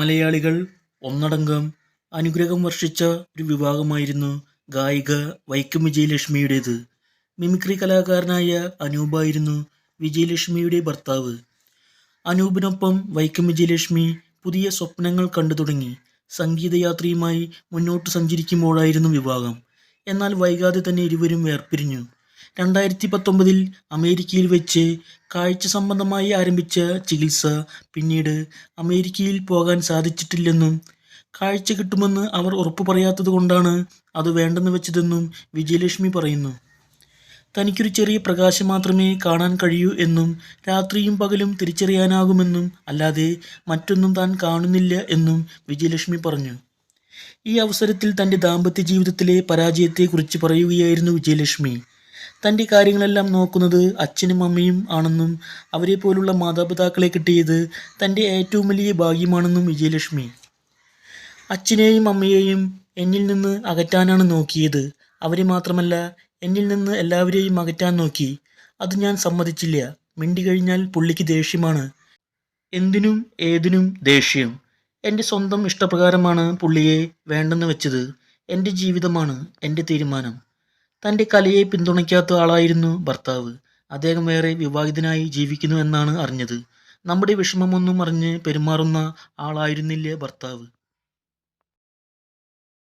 മലയാളികൾ ഒന്നടങ്കം അനുഗ്രഹം വർഷിച്ച ഒരു വിഭാഗമായിരുന്നു ഗായിക വൈക്കം വിജയലക്ഷ്മിയുടേത്. മിമിക്രി കലാകാരനായ അനൂപായിരുന്നു വിജയലക്ഷ്മിയുടെ ഭർത്താവ്. അനൂപിനൊപ്പം വൈക്കം വിജയലക്ഷ്മി പുതിയ സ്വപ്നങ്ങൾ കണ്ടു തുടങ്ങി. സംഗീതയാത്രയുമായി മുന്നോട്ട് സഞ്ചരിക്കുമ്പോഴായിരുന്നു വിവാഹം. എന്നാൽ വൈകാതെ തന്നെ ഇരുവരും വേർപിരിഞ്ഞു. രണ്ടായിരത്തി പത്തൊമ്പതിൽ അമേരിക്കയിൽ വെച്ച് കാഴ്ച സംബന്ധമായി ആരംഭിച്ച ചികിത്സ പിന്നീട് അമേരിക്കയിൽ പോകാൻ സാധിച്ചിട്ടില്ലെന്നും കാഴ്ച കിട്ടുമെന്ന് അവർ ഉറപ്പു പറയാത്തത് കൊണ്ടാണ് അത് വേണ്ടെന്ന് വെച്ചതെന്നും വിജയലക്ഷ്മി പറയുന്നു. തനിക്കൊരു ചെറിയ പ്രകാശം മാത്രമേ കാണാൻ കഴിയൂ എന്നും രാത്രിയും പകലും തിരിച്ചറിയാനാകുമെന്നും അല്ലാതെ മറ്റൊന്നും താൻ കാണുന്നില്ല എന്നും വിജയലക്ഷ്മി പറഞ്ഞു. ഈ അവസരത്തിൽ തന്റെ ദാമ്പത്യ ജീവിതത്തിലെ പരാജയത്തെക്കുറിച്ച് പറയുകയായിരുന്നു വിജയലക്ഷ്മി. തന്റെ കാര്യങ്ങളെല്ലാം നോക്കുന്നത് അച്ഛനും അമ്മയും ആണെന്നും അവരെ പോലുള്ള മാതാപിതാക്കളെ കിട്ടിയത് തന്റെ ഏറ്റവും വലിയ ഭാഗ്യമാണെന്നും വിജയലക്ഷ്മി. അച്ഛനെയും അമ്മയെയും എന്നിൽ നിന്ന് അകറ്റാനാണ് നോക്കിയത്. അവരെ മാത്രമല്ല എന്നിൽ നിന്ന് എല്ലാവരെയും അകറ്റാൻ നോക്കി. അത് ഞാൻ സമ്മതിച്ചില്ല. മിണ്ടി കഴിഞ്ഞാൽ പുള്ളിക്ക് ദേഷ്യമാണ്. എന്തിനും ഏതിനും ദേഷ്യം. എന്റെ സ്വന്തം ഇഷ്ടപ്രകാരമാണ് പുള്ളിയെ വേണ്ടെന്ന് വെച്ചത്. എന്റെ ജീവിതമാണ് എന്റെ തീരുമാനം. തന്റെ കലയെ പിന്തുണയ്ക്കാത്ത ആളായിരുന്നു ഭർത്താവ്. അദ്ദേഹം ഏറെ വിവാഹിതനായി ജീവിക്കുന്നു എന്നാണ് അറിഞ്ഞത്. നമ്മുടെ വിഷമമൊന്നും അറിഞ്ഞ് പെരുമാറുന്ന ആളായിരുന്നില്ല ഭർത്താവ്.